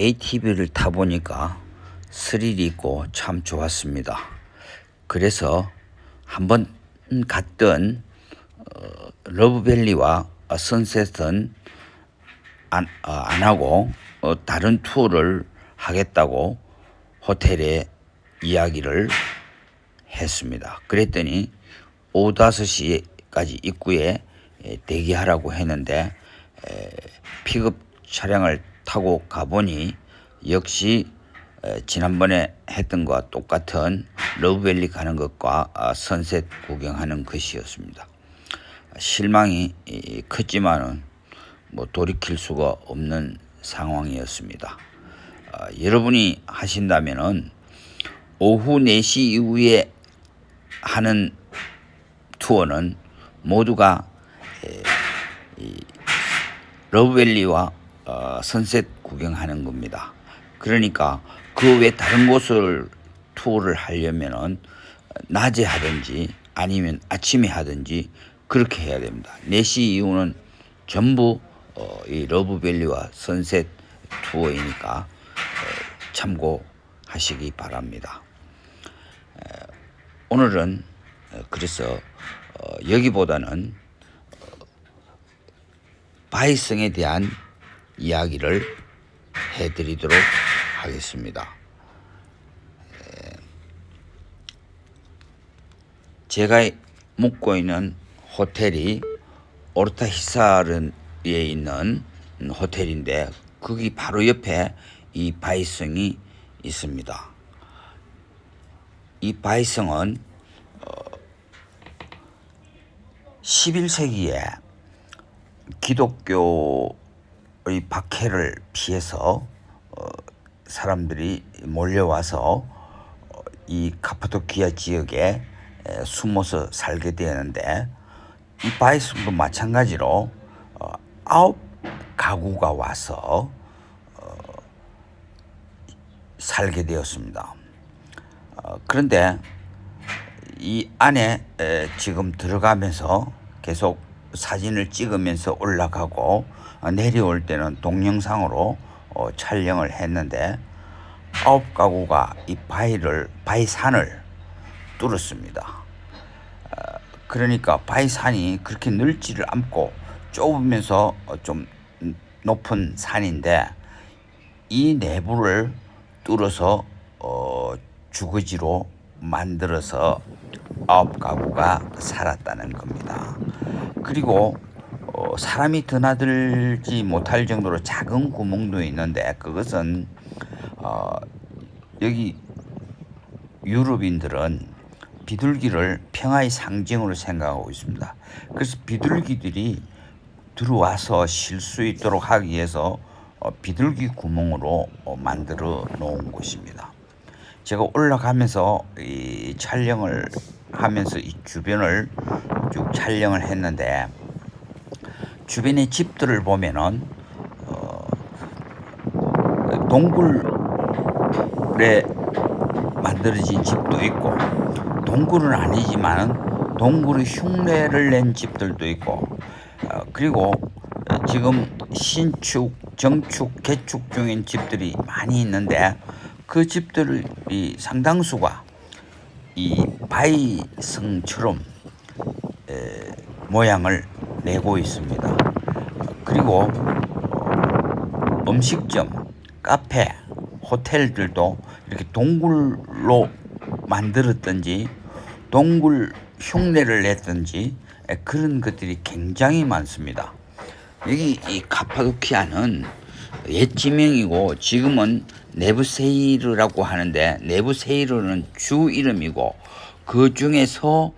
ATV를 타보니까 스릴이 있고 참 좋았습니다. 그래서 한번 갔던 어, 러브밸리와 선셋은 안, 어, 안 하고 어, 다른 투어를 하겠다고 호텔에 이야기를 했습니다. 그랬더니 오후 5시까지 입구에 에, 대기하라고 했는데 에, 픽업 차량을 타고 가보니 역시 에, 지난번에 했던 것과 똑같은 러브밸리 가는 것과 아, 선셋 구경하는 것이었습니다. 실망이 이, 컸지만은 뭐 돌이킬 수가 없는 상황이었습니다. 아, 여러분이 하신다면은 오후 4시 이후에 하는 투어는 모두가 러브밸리와 어, 선셋 구경하는 겁니다. 그러니까 그 외 다른 곳을 투어를 하려면은 낮에 하든지 아니면 아침에 하든지 그렇게 해야 됩니다. 4시 이후는 전부 어, 이 러브밸리와 선셋 투어이니까 에, 참고하시기 바랍니다. 에, 오늘은 어, 그래서 어, 여기보다는 어, 바이성에 대한 이야기를 해드리도록 하겠습니다. 에, 제가 묵고 있는 호텔이 오르타히사르에 있는 호텔인데 거기 바로 옆에 이 바이성이 있습니다. 이 바이성은 11세기에 기독교의 박해를 피해서 어, 사람들이 몰려와서 어, 이 카파도키아 지역에 에, 숨어서 살게 되었는데 이 바이슨도 마찬가지로 어, 아홉 가구가 와서 어, 살게 되었습니다. 어, 그런데 이 안에 에, 지금 들어가면서 계속 사진을 찍으면서 올라가고 어, 내려올 때는 동영상으로 어, 촬영을 했는데 아홉 가구가 이 바위를 바위산을 뚫었습니다. 어, 그러니까 바위산이 그렇게 넓지를 않고 좁으면서 어, 좀 높은 산인데 이 내부를 뚫어서 어, 주거지로 만들어서 아홉 가구가 살았다는 겁니다. 그리고 어, 사람이 드나들지 못할 정도로 작은 구멍도 있는데 그것은 어, 여기 유럽인들은 비둘기를 평화의 상징으로 생각하고 있습니다. 그래서 비둘기들이 들어와서 쉴 수 있도록 하기 위해서 어, 비둘기 구멍으로 어, 만들어 놓은 곳입니다. 제가 올라가면서 이 촬영을 하면서 이 주변을 쭉 촬영을 했는데 주변의 집들을 보면은 어, 동굴에 만들어진 집도 있고 동굴은 아니지만 동굴의 흉내를 낸 집들도 있고 어, 그리고 지금 신축, 정축, 개축 중인 집들이 많이 있는데 그 집들이 상당수가 이 바위성처럼 에, 모양을 내고 있습니다. 그리고 어, 음식점, 카페, 호텔들도 이렇게 동굴로 만들었든지 동굴 흉내를 냈든지 에, 그런 것들이 굉장히 많습니다. 여기 이 카파도키아는 옛 지명이고 지금은 네브세이르라고 하는데 네브세이르는 주 이름이고 그 중에서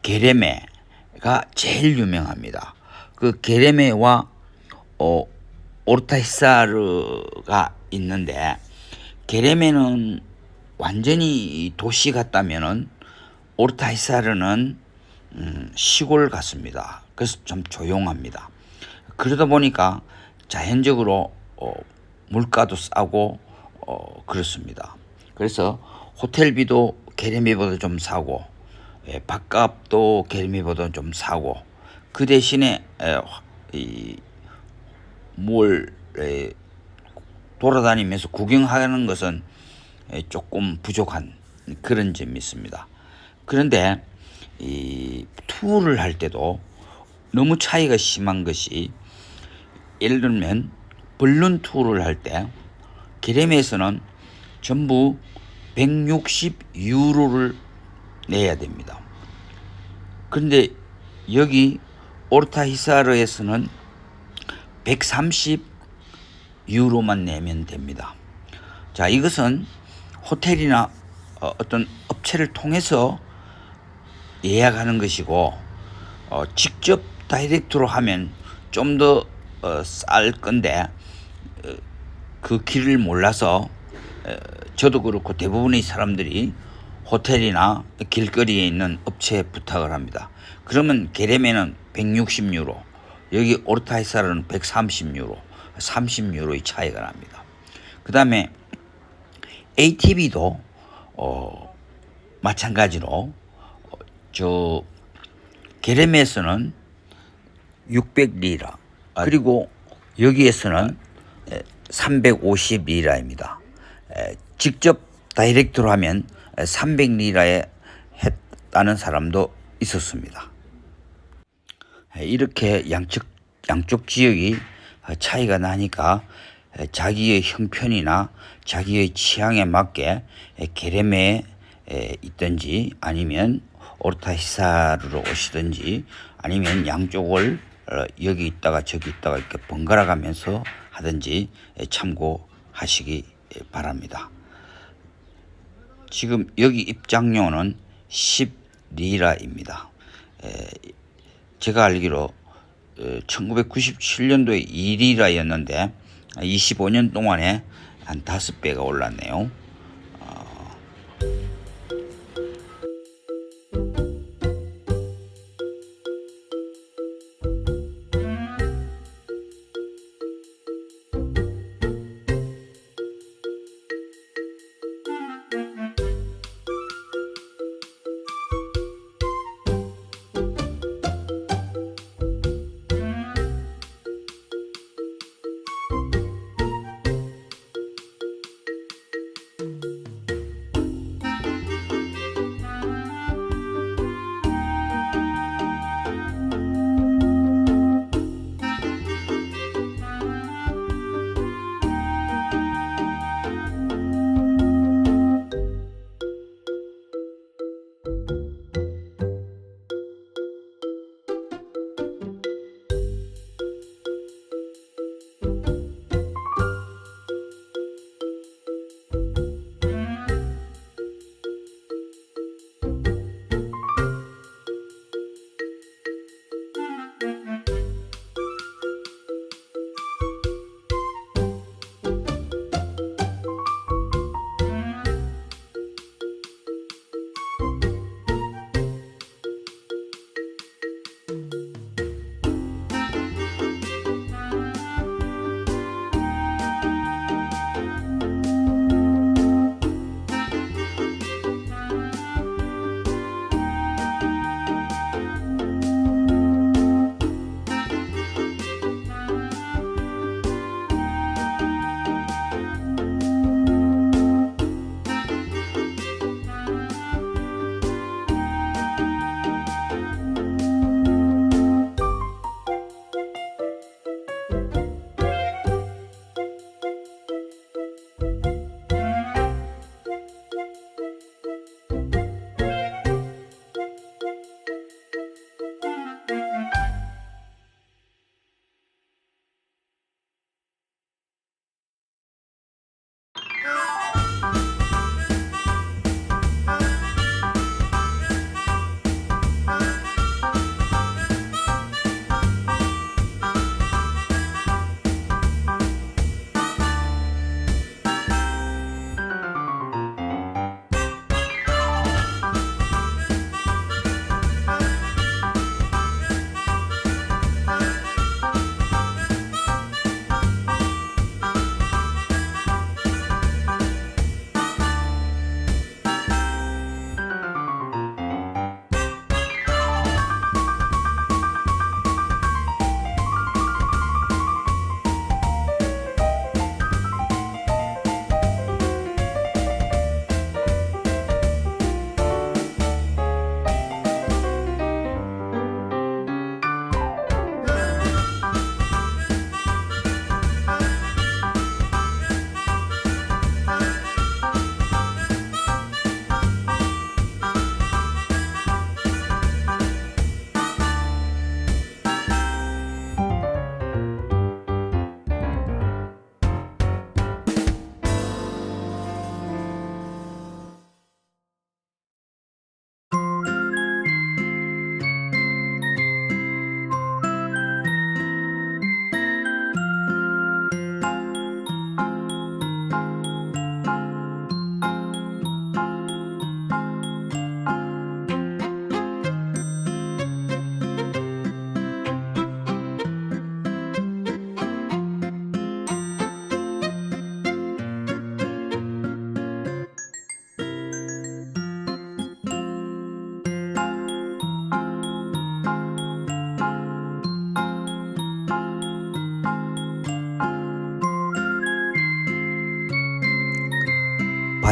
게레메가 제일 유명합니다. 그 게레메와 어, 오르타히사르가 있는데 게레메는 완전히 도시 같다면은 오르타히사르는 음, 시골 같습니다. 그래서 좀 조용합니다. 그러다 보니까 자연적으로 어, 물가도 싸고 어, 그렇습니다. 그래서 호텔비도 게레미보다 좀 사고 예, 밥값도 게레미보다 좀 사고 그 대신에 에, 이, 뭘 에, 돌아다니면서 구경하는 것은 에, 조금 부족한 그런 점이 있습니다. 그런데 이 투어를 할 때도 너무 차이가 심한 것이 예를 들면 벌룬 투어를 할때 게레메에서는 전부 160 유로를 내야 됩니다. 그런데 여기 오르타히사르에서는 130 유로만 내면 됩니다. 자, 이것은 호텔이나 어, 어떤 업체를 통해서 예약하는 것이고 어, 직접 다이렉트로 하면 좀더 어, 쌀 건데 어, 그 길을 몰라서 어, 저도 그렇고 대부분의 사람들이 호텔이나 길거리에 있는 업체에 부탁을 합니다. 그러면 게레메는 160유로, 여기 오르타이사르는 130유로, 30유로의 차이가 납니다. 그 다음에 ATV도 어, 마찬가지로 어, 저 게레메에서는 600리라 그리고 여기에서는 350리라입니다. 직접 다이렉트로 하면 300리라에 했다는 사람도 있었습니다. 이렇게 양쪽 양쪽 지역이 차이가 나니까 자기의 형편이나 자기의 취향에 맞게 게레메에 있든지 아니면 오르타히사르로 오시든지 아니면 양쪽을 어, 여기 있다가 저기 있다가 이렇게 번갈아 가면서 하든지 참고하시기 바랍니다. 지금 여기 입장료는 10리라입니다. 제가 알기로 1997년도에 2리라였는데 25년 동안에 한 5배가 올랐네요.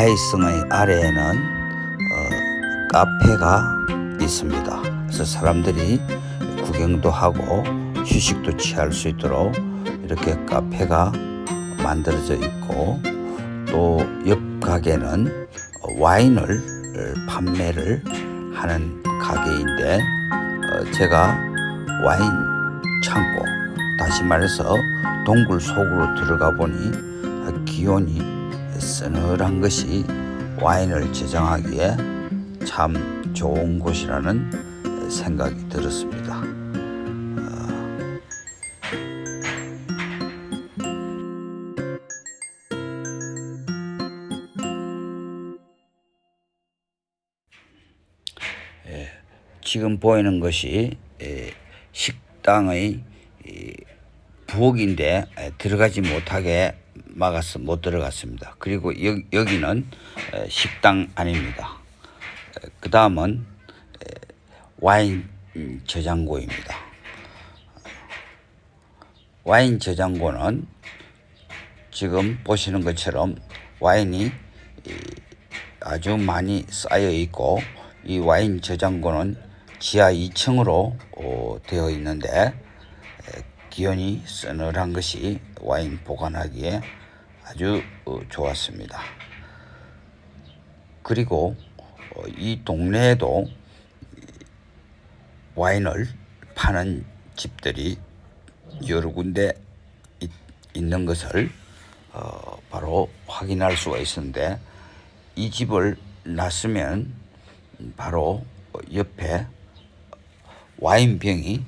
바이성의 아래에는 어, 카페가 있습니다. 그래서 사람들이 구경도 하고 휴식도 취할 수 있도록 이렇게 카페가 만들어져 있고 또 옆 가게는 와인을 판매를 하는 가게인데 어, 제가 와인 창고 다시 말해서 동굴 속으로 들어가 보니 기온이 서늘한 것이 와인을 저장하기에 참 좋은 곳이라는 생각이 들었습니다. 지금 보이는 것이 에, 식당의 이, 부엌인데 에, 들어가지 못하게 막아서 못 들어갔습니다. 그리고 여, 여기는 에, 식당 아닙니다. 그 다음은 와인 음, 저장고입니다. 와인 저장고는 지금 보시는 것처럼 와인이 이, 아주 많이 쌓여 있고 이 와인 저장고는 지하 2층으로 어, 되어 있는데 에, 기온이 서늘한 것이 와인 보관하기에 아주 어, 좋았습니다. 그리고 어, 이 동네에도 와인을 파는 집들이 여러 군데 있, 있는 것을 어, 바로 확인할 수가 있었는데 이 집을 놨으면 바로 옆에 와인병이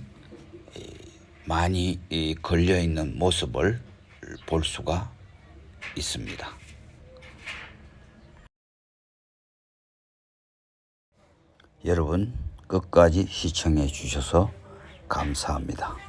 많이 걸려 있는 모습을 볼 수가 있습니다. 여러분 끝까지 시청해 주셔서 감사합니다.